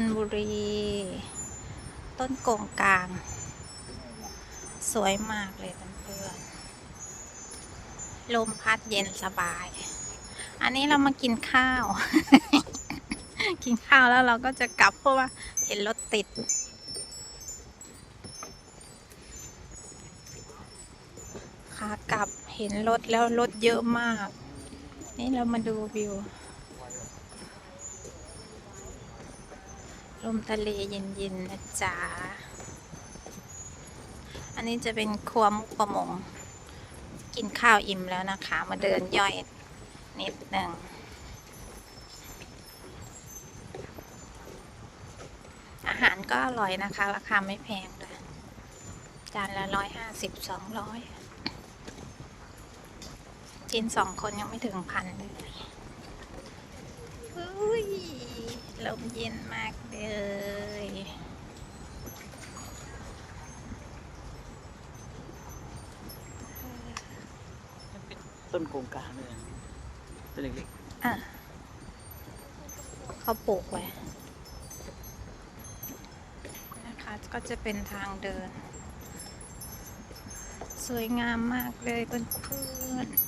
นบุรี ต้นโกงกลาง สวยมากเลยเพื่อนๆลมพัดเย็นสบาย อันนี้เรามากินข้าว กินข้าวแล้วเราก็จะกลับเพราะว่าเห็นรถติดขากลับเห็นรถแล้วรถเยอะมาก นี่เรามาดูวิว ลมทะเลเย็นๆนะจ๊ะ อันนี้จะเป็นครัวมุกประมง กินข้าวอิ่มแล้วนะคะ มาเดินย่อยนิดหนึ่งอาหารก็อร่อยนะคะ ราคาไม่แพงเลยจานละร้อยห้าสิบสองร้อยกินสองคนยังไม่ถึงพันเลยอุ้ย ลมเย็นมากเลยต้นโกงกลางเลยต้นเล็กอะเขาปลูกไว้นะคะก็จะเป็นทางเดิน สวยงามมากเลยเพื่อนๆ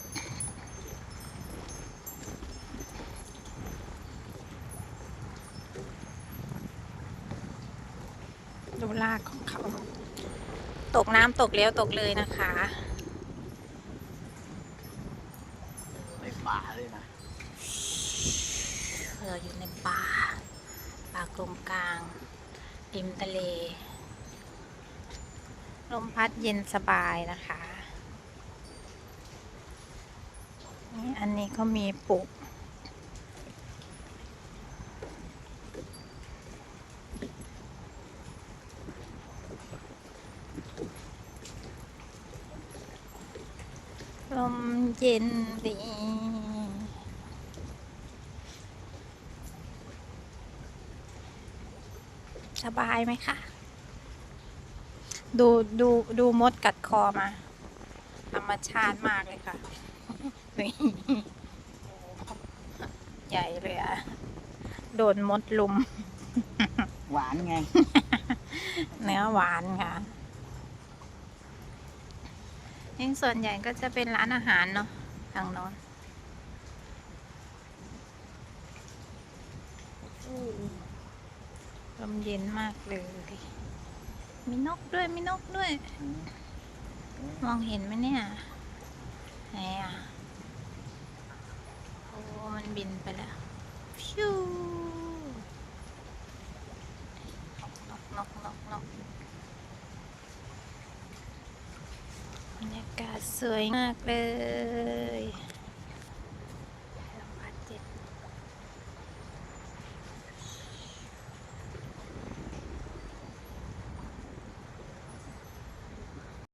ลากของเขา ตกน้ำตกเลี้ยวตกเลยนะคะๆในป่าเลยนะเราอยู่ในป่าป่ากลมกลางริมทะเล ลมพัดเย็นสบายนะคะนี่อันนี้เขามีปลูก ลมเย็นดีสบายไหมคะ ดูดูดูมดกัดคอมา ธรรมชาติมากเลยค่ะนี่ใหญ่เลยอะโดนมดลุม หวานไง เนื้อหวานค่ะ นี่ส่วนใหญ่ก็จะเป็นร้านอาหารเนาะทางโน้นลมเย็นมากเลย มีนกด้วย มีนกด้วย มองเห็นไหมเนี่ย ไหนอะ โอ้ มันบินไปแล้วฟิวนกนกนกนก บรรยากาศสวยมากเลย